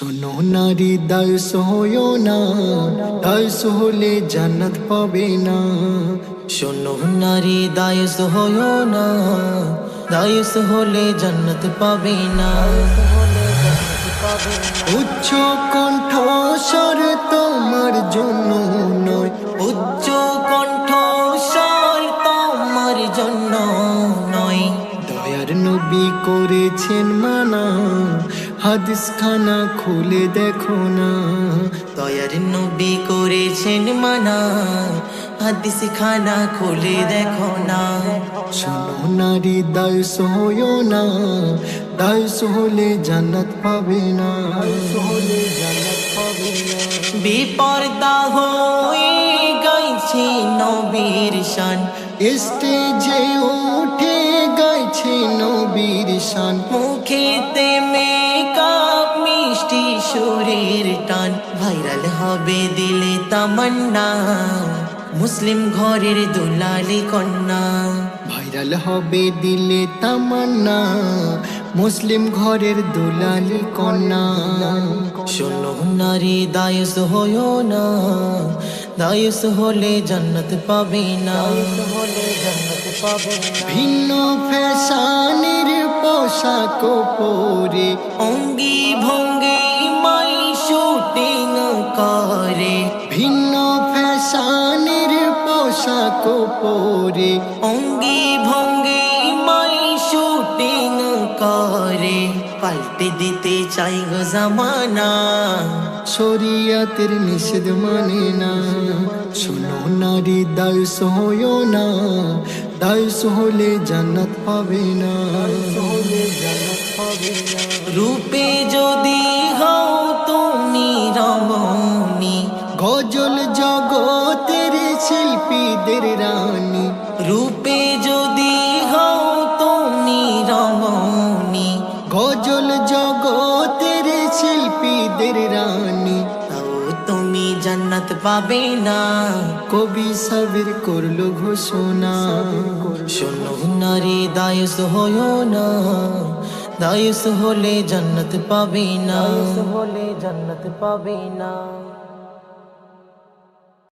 শোনো নারী দায়স হইও না। দায়স হলে জান্নাত পাবে না। শোনো নারী দায়স হইও না। দায়স হলে জান্নাত পাবে না। উচ্চ কণ্ঠ স্বর তোমার জন্য নয়। উচ্চ কণ্ঠ স্বর তোমার জন্য নয়। দয়ার নবী করেছেন মানা। হাদিস খানা খুলে দেখো না। দয়ার নবী করেছেন মানা হাদিস খানা খুলে দেখো না। শোনো নারী দায়স হইও না দায়স হলে জান্নাত পাবে না। হলে জান্নাত পাবে না। বিপর্দা হয়ে গাইছে নবীর শান। স্টেজে উঠে গাইছে নবীর শান। মুখেতে হবে দিলে তামান্না। মুসলিম ঘরের দুলালি কন্যা। ভাইরাল হবে দিলে তামান্না। মুসলিম ঘরের দুলালি কন্যা। শোনো নারী দায়স হইও না। দায়স হলে জান্নাত পাবে না। হলে জান্নাত পাবে না। ভিন্ন ফ্যাশনের পোশাক পরে। অঙ্গি ভঙ্গি পোশাক পরে। অঙ্গি ভঙ্গি মাই শুটিং করে। পাল্টে দিতে চাই গো জামানা। শরিয়াতের নিষেধ মানে না। শোনো নারী, দায়স হইও না। দায়স হলে জান্নাত পাবে না। রূপে যদি হও তুমি রমণী, গজল জগতের শিল্পীদের রানী। রূপে যদি হও তুমি রমণী। গজল জগতের শিল্পীদের রানী। তাও তুমি জান্নাত পাবে না। কবি সাবির করল ঘোষণা। শোনো নারী দায়স হইও না। দায়স হলে জান্নাত পাবে না। হলে জান্নাত পাবে না।